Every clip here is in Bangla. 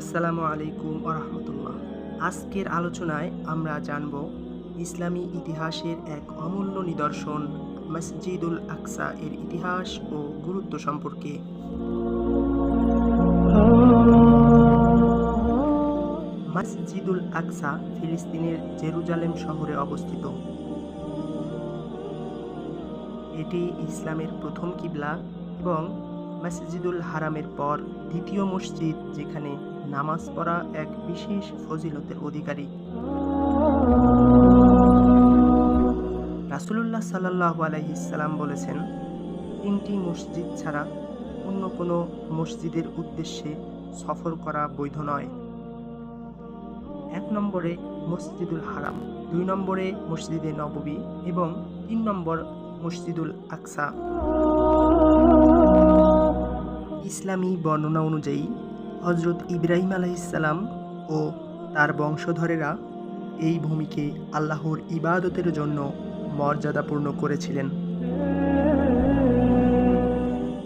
আসসালামু আলাইকুম রহমতুল্লাহ আজকের আলোচনায় আমরা জানব ইসলামী ইতিহাসের এক অমূল্য নিদর্শন, মসজিদুল আকসা এর ইতিহাস ও গুরুত্ব সম্পর্কে। মসজিদুল আকসা ফিলিস্তিনের জেরুজালেম শহরে অবস্থিত। এটি ইসলামের প্রথম কিবলা এবং মসজিদুল হারামের পর দ্বিতীয় মসজিদ, যেখানে নামাজ পড়া এক বিশেষ ফজিলতের অধিকারী। রাসুলুল্লাহ সাল্লাহ আলাইসাল্লাম বলেছেন, তিনটি মসজিদ ছাড়া অন্য কোনো মসজিদের উদ্দেশ্যে সফর করা বৈধ নয়। এক নম্বরে মসজিদুল হারাম, দুই নম্বরে মসজিদে নববী এবং তিন নম্বর মসজিদুল আকসা। ইসলামী বর্ণনা অনুযায়ী হজরত ইব্রাহিম আলাইসাল্লাম ও তার বংশধরেরা এই ভূমিকে আল্লাহর ইবাদতের জন্য মর্যাদাপূর্ণ করেছিলেন।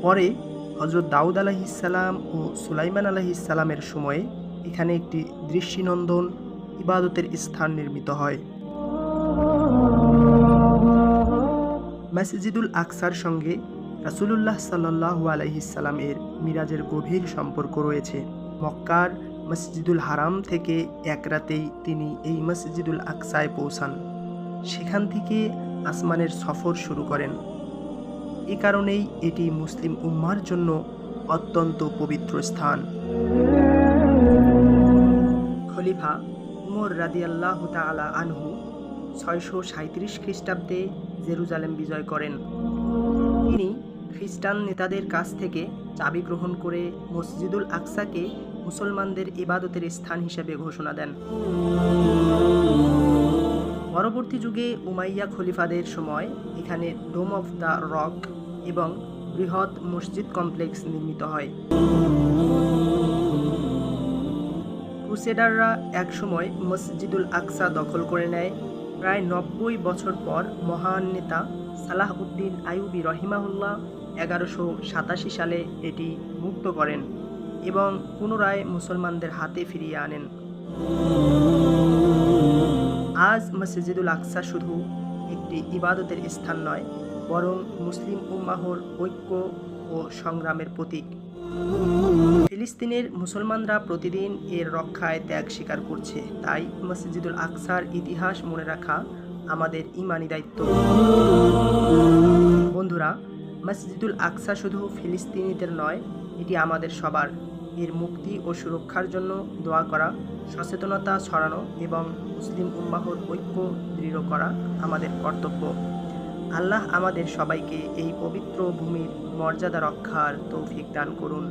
পরে হজরত দাউদ আলাহিসাল্লাম ও সুলাইমান আলাহিসাল্লামের সময়ে এখানে একটি দৃষ্টিনন্দন ইবাদতের স্থান নির্মিত হয়। মসজিদুল আকসার সঙ্গে রাসুলুল্লাহ সাল্লাহ আলহিসাল্লাম এর মিরাজের গভীর সম্পর্ক রয়েছে। মক্কার মসজিদুল হারাম থেকে এক রাতেই তিনি এই মসজিদুল আকসায় পৌঁছান। সেখান থেকে আসমানের সফর শুরু করেন। এ কারণেই এটি মুসলিম উম্মার জন্য অত্যন্ত পবিত্র স্থান। খলিফা উমর রাদিয়াল্লাহ তালা আনহু ছয়শো সাঁত্রিশ খ্রিস্টাব্দে জেরুজালেম বিজয় করেন। তিনি খ্রিস্টান নেতাদের কাছ থেকে চাবি গ্রহণ করে মসজিদুল আকসাকে মুসলমানদের ইবাদতের স্থান হিসেবে ঘোষণা দেন। পরবর্তী যুগে উমাইয়া খলিফাদের সময় এখানে ডোম অফ দ্য রক এবং বৃহৎ মসজিদ কমপ্লেক্স নির্মিত হয়। ক্রুসেডাররা একসময় মসজিদুল আকসা দখল করে নেয়। প্রায় নব্বই বছর পর মহান নেতা সালাহ উদ্দিন আইউবি রহিমাহুল্লাহ এগারোশো সাতাশি সালে এটি মুক্ত করেন এবং পুনরায় মুসলমানদের হাতে ফিরিয়ে আনেন। আজ মসজিদুল আকসা শুধু একটি ইবাদতের স্থান নয়, বরং মুসলিম উম্মাহর ঐক্য ও সংগ্রামের প্রতীক। ফিলিস্তিনের মুসলমানরা প্রতিদিন এর রক্ষায় ত্যাগ স্বীকার করছে, তাই মসজিদুল আকসার ইতিহাস মনে রাখা আমাদের ইমানি দায়িত্ব। বন্ধুরা মসজিদুল আকসা শুধু ফিলিস্তিনিদের নয়, এটি আমাদের সবার। এর মুক্তি ও সুরক্ষার জন্য দোয়া করা, সচেতনতা ছড়ানো এবং মুসলিম উম্মাহর ঐক্য দৃঢ় করা আমাদের কর্তব্য। আল্লাহ আমাদের সবাইকে এই পবিত্র ভূমির মর্যাদা রক্ষার তৌফিক দান করুন।